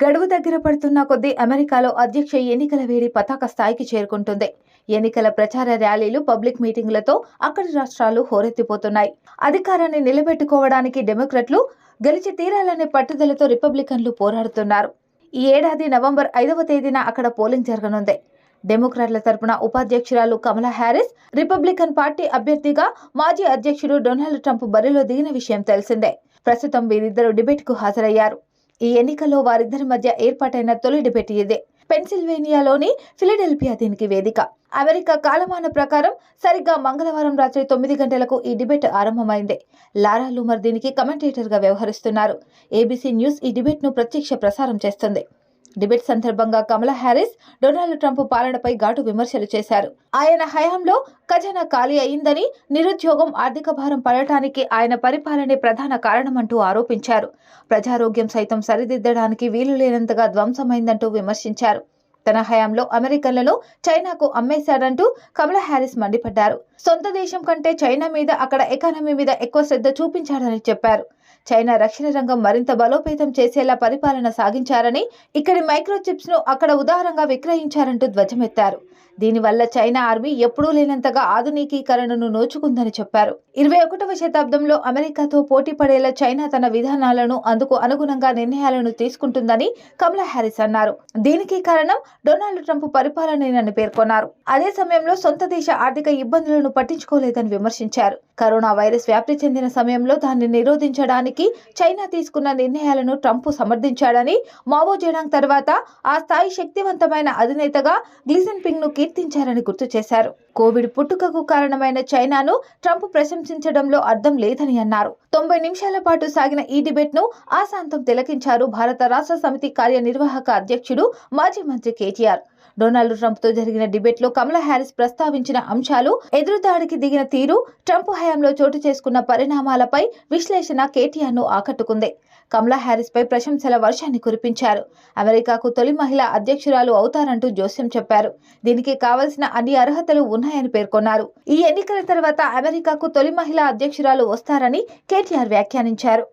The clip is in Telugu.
గడువు దగ్గర పడుతున్న కొద్దీ అమెరికాలో అధ్యక్ష ఎన్నికల వేడి పతాక స్థాయికి చేరుకుంటుంది. ఎన్నికల ప్రచార ర్యాలీలు పబ్లిక్ మీటింగులతో అక్కడి రాష్ట్రాలు హోరెత్తిపోతున్నాయి. అధికారాన్ని నిలబెట్టుకోవడానికి డెమోక్రట్లు గెలిచి తీరాలనే పట్టుదలతో రిపబ్లికన్లు పోరాడుతున్నారు. ఈ ఏడాది నవంబర్ ఐదవ తేదీన అక్కడ పోలింగ్ జరగనుంది. డెమోక్రాట్ల తరపున ఉపాధ్యక్షురాలు కమలా హ్యారిస్ రిపబ్లికన్ పార్టీ అభ్యర్థిగా మాజీ అధ్యక్షుడు డొనాల్డ్ ట్రంప్ బరిలో దిగిన విషయం తెలిసిందే. ప్రస్తుతం వీరిద్దరూ డిబేట్కు హాజరయ్యారు. ఈ ఎన్నికల్లో వారిద్దరి మధ్య ఏర్పాటైన తొలి డిబేట్ ఇదే. పెన్సిల్వేనియాలోని ఫిలడెల్ఫియా దీనికి వేదిక. అమెరికా కాలమాన ప్రకారం సరిగ్గా మంగళవారం రాత్రి తొమ్మిది గంటలకు ఈ డిబేట్ ఆరంభమైంది. లారా లూమర్ దీనికి కమెంటేటర్గా వ్యవహరిస్తున్నారు. ఏబీసీ న్యూస్ ఈ డిబేట్ను ప్రత్యక్ష ప్రసారం చేస్తుంది. డిబేట్ సందర్భంగా కమలా హ్యారిస్ డొనాల్డ్ ట్రంప్ పాలనపై ఘాటు విమర్శలు చేశారు. ఆయన హయాంలో ఖజానా ఖాళీ అయిందని నిరుద్యోగం ఆర్థిక భారం పడటానికి ఆయన పరిపాలనే ప్రధాన కారణమంటూ ఆరోపించారు. ప్రజారోగ్యం సైతం సరిదిద్దడానికి వీలు లేనంతగా ధ్వంసమైందంటూ విమర్శించారు. తన హయాంలో అమెరికన్లలో చైనాకు అమ్మేశాడంటూ కమలా హ్యారిస్ మండిపడ్డారు. సొంత దేశం కంటే చైనా మీద అక్కడ ఎకానమీ మీద ఎక్కువ శ్రద్ధ చూపించాడని చెప్పారు. చైనా రక్షణ రంగం మరింత బలోపేతం చేసేలా పరిపాలన సాగించారని ఇక్కడి మైక్రోచిప్స్ను అక్కడ ఉదారంగా విక్రయించారంటూ ధ్వజమెత్తారు. దీనివల్ల చైనా ఆర్మీ ఎప్పుడూ లేనంతగా ఆధునికీకరణను నోచుకుందని చెప్పారు. ఇరవై ఒకటవ శతాబ్దంలో అమెరికాతో పోటీ పడేలా చైనా తన విధానాలను అందుకు అనుగుణంగా నిర్ణయాలను తీసుకుంటుందని కమలా హ్యారిస్ అన్నారు. దీనికి కారణం డొనాల్డ్ ట్రంప్ పరిపాలనేనని పేర్కొన్నారు. అదే సమయంలో సొంత దేశ ఆర్థిక ఇబ్బందులను పట్టించుకోలేదని విమర్శించారు. కరోనా వైరస్ వ్యాప్తి చెందిన సమయంలో దాన్ని నిరోధించడానికి చైనా తీసుకున్న నిర్ణయాలను ట్రంప్ సమర్థించాడని మావో జడాంగ్ తర్వాత ఆ స్థాయి శక్తివంతమైన అధినేతగా గ్లిజిన్పింగ్ను కీర్తించారని గుర్తు చేశారు. కోవిడ్ పుట్టుకకు కారణమైన చైనాను ట్రంప్ ప్రశంసించడంలో అర్థం లేదని అన్నారు. తొంభై నిమిషాల పాటు సాగిన ఈ డిబేట్ను ఆశాంతం తిలకించారు భారత రాష్ట్ర సమితి కార్యనిర్వాహక అధ్యక్షుడు మాజీ మంత్రి కేటీఆర్. డొనాల్డ్ ట్రంప్తో జరిగిన డిబేట్లో కమలా హ్యారిస్ ప్రస్తావించిన అంశాలు ఎదురుదాడికి దిగిన తీరు ట్రంప్ హయాంలో చోటు చేసుకున్న పరిణామాలపై విశ్లేషణ కేటీఆర్ను ఆకట్టుకుంది. కమలా హ్యారిస్ పై ప్రశంసల వర్షాన్ని కురిపించారు. అమెరికాకు తొలి మహిళా అధ్యక్షురాలు అవుతారంటూ జోస్యం చెప్పారు. దీనికి కావలసిన అన్ని అర్హతలు ఉన్నాయని పేర్కొన్నారు. ఈ ఎన్నికల తర్వాత అమెరికాకు తొలి మహిళా అధ్యక్షురాలు వస్తారని కేటీఆర్ వ్యాఖ్యానించారు.